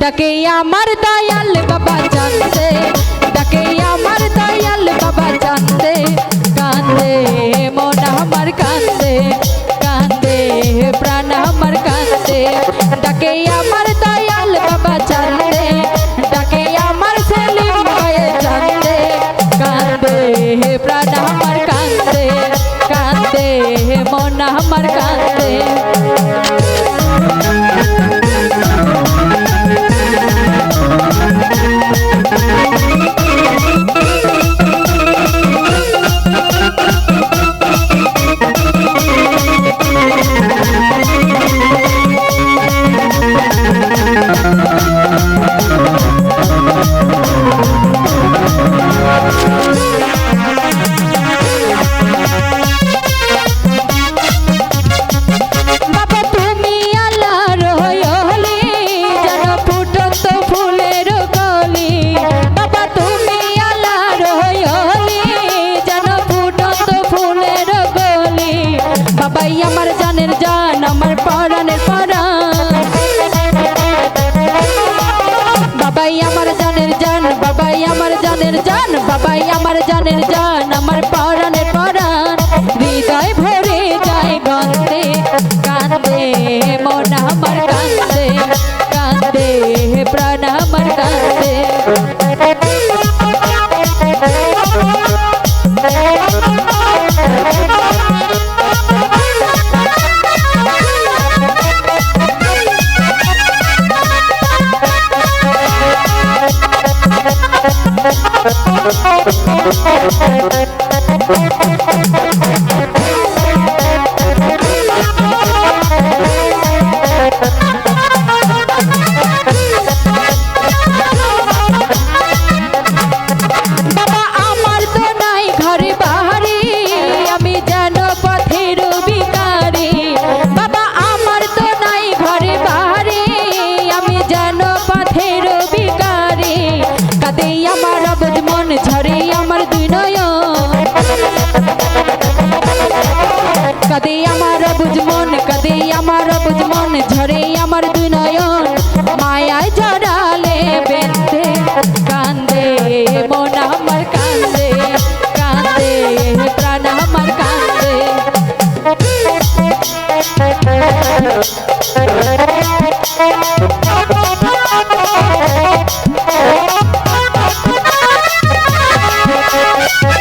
डकैया मरदा यल बाबा जानते, डकैया मरदा यल बाबा जानते कांदे मन हमर कांदे कांदे प्राण हमर कांदे डकैया मरदा यल बाबा जानते, डकैया मर से लिंगाए जानते कांदे प्राण हमर कांदे कांदे मन हमर कांदे সবাই আমার জানের জান আমার Thank আমার বুঝ মন ঝরে আমার দুই মায়া মায়ায় জড়ালে বেঁধে, কান্দে, মন আমার কান্দে কান্দে, প্রাণ আমার কান্দে। Thank